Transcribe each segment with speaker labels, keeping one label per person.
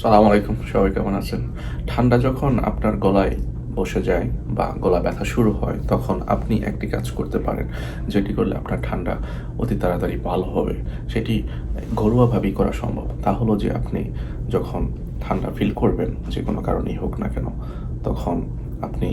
Speaker 1: সালাম আলাইকুম, সবাই কেমন আছেন? ঠান্ডা যখন আপনার গলায় বসে যায় বা গলা ব্যথা শুরু হয়, তখন আপনি একটি কাজ করতে পারেন, যেটি করলে আপনার ঠান্ডা অতি তাড়াতাড়ি ভালো হবে। সেটি ঘরোয়াভাবেই করা সম্ভব। তা হলো যে আপনি যখন ঠান্ডা ফিল করবেন, যে কোনো কারণেই হোক না কেন, তখন আপনি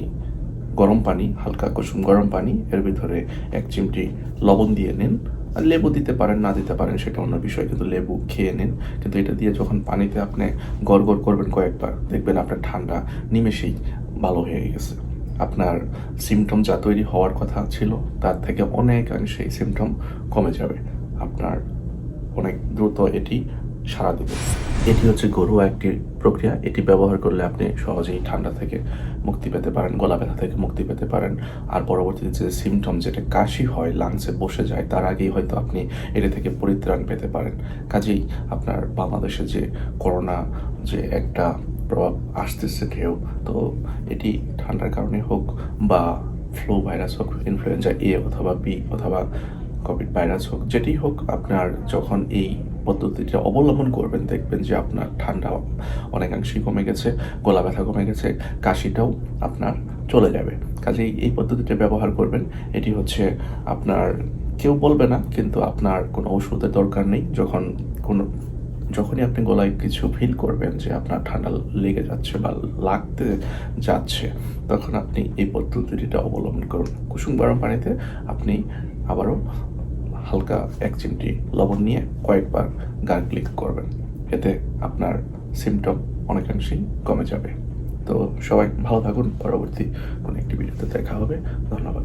Speaker 1: গরম পানি, হালকা কুসুম গরম পানি, এর ভিতরে এক চিমটি লবণ দিয়ে নিন আর লেবু দিতে পারেন, না দিতে পারেন, সেটা অন্য বিষয়, কিন্তু লেবু খেয়ে নিন। কিন্তু এটা দিয়ে যখন পানিতে আপনি গড় করবেন কয়েকবার, দেখবেন আপনার ঠান্ডা নিমেষেই ভালো হয়ে গেছে। আপনার সিমটম যা তৈরি হওয়ার কথা ছিল, তার থেকে অনেক অনেকাংশেই সিমটম কমে যাবে। আপনার অনেক দ্রুত এটি সারা দেবে। এটি হচ্ছে ঘরোয়া একটি প্রক্রিয়া। এটি ব্যবহার করলে আপনি সহজেই ঠান্ডা থেকে মুক্তি পেতে পারেন, গলা ব্যথা থেকে মুক্তি পেতে পারেন। আর পরবর্তীতে যে সিমটম যেটা কাশি হয় লাংসে বসে যায়, তার আগেই হয়তো আপনি এটা থেকে পরিত্রাণ পেতে পারেন। কাজেই আপনার বাংলাদেশে যে করোনা যে একটা প্রভাব আসতেছে ঢেউ, তো এটি ঠান্ডার কারণে হোক বা ফ্লু ভাইরাস হোক ইনফ্লুয়েঞ্জা এ অথবা বি অথবা কোভিড ভাইরাস হোক, যেটি হোক, আপনার যখন এই পদ্ধতিটা অবলম্বন করবেন, দেখবেন যে আপনার ঠান্ডা অনেকাংশেই কমে গেছে, গলা ব্যথা কমে গেছে, কাশিটাও আপনার চলে যাবে। কাজেই এই পদ্ধতিটা ব্যবহার করবেন। এটি হচ্ছে আপনার, কেউ বলবে না, কিন্তু আপনার কোনো ওষুধের দরকার নেই। যখন কোনো, যখনই আপনি গলায় কিছু ফিল করবেন যে আপনার ঠান্ডা লেগে যাচ্ছে বা লাগতে যাচ্ছে, তখন আপনি এই পদ্ধতিটা অবলম্বন করুন। কুসুম গরম পানিতে আপনি আবারও হালকা এক চিমটি লবণ নিয়ে কয়েকবার গার্গলিক করবেন। এতে আপনার সিমটম অনেকাংশেই কমে যাবে। তো সবাই ভালো থাকুন। পরবর্তী কোনো একটি ভিডিওতে দেখা হবে। ধন্যবাদ।